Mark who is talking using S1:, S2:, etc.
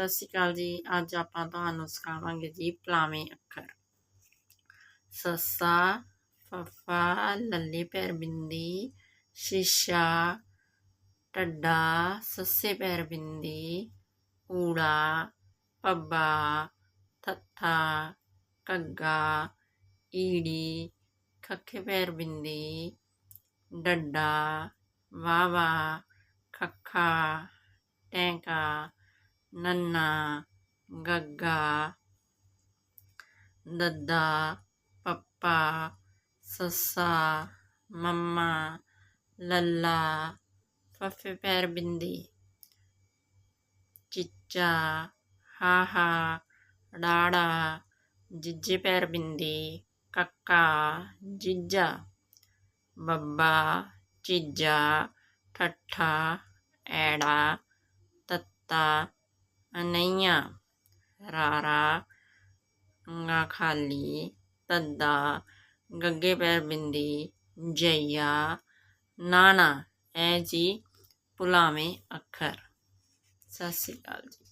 S1: ਸਤਿ ਸ਼੍ਰੀ ਅਕਾਲ ਜੀ। ਅੱਜ ਆਪਾਂ ਤੁਹਾਨੂੰ ਸਿਖਾਵਾਂਗੇ ਜੀ ਪਲਾਵੇਂ ਅੱਖਰ। ਸੱਸਾ, ਫੱਫਾ, ਲੱਲੀ ਪੈਰ ਬਿੰਦੀ, ਸ਼ੀਸ਼ਾ ਟੱਡਾ ਸੱਸੇ ਪੈਰ ਬਿੰਦੀ, ਊੜਾ ਪੱਬਾ ਥੱਥਾ ਕੱਗਾ ਈੜੀ, ਖੱਖੇ ਪੈਰ ਬਿੰਦੀ, ਡੱਡਾ ਵਾਵਾ ਖੱਖਾ, ਟੈਂਕਾ నన్న గగ్గ దద్ద పప్ప సొస్స మమ్మ లల్ల ఫఫె పేరబింది చిచ్చ హాహా డాడా జిజ్జి పేరబింది కక్క జిజ్జ బబ్బా చిజ్జ ఠట్ట ఏడా తత్త ਅਨਈਆਂ, ਰਾਰਾ ਗਾ ਖਾਲੀ ਤੱਦਾ ਗੱਗੇ ਪੈਰ ਬਿੰਦੀ, ਜਈਆ, ਨਾਣਾ ਇਹ ਜੀ, ਪੁਲਾਵੇਂ, ਅੱਖਰ। ਸਤਿ ਸ਼੍ਰੀ ਅਕਾਲ ਜੀ।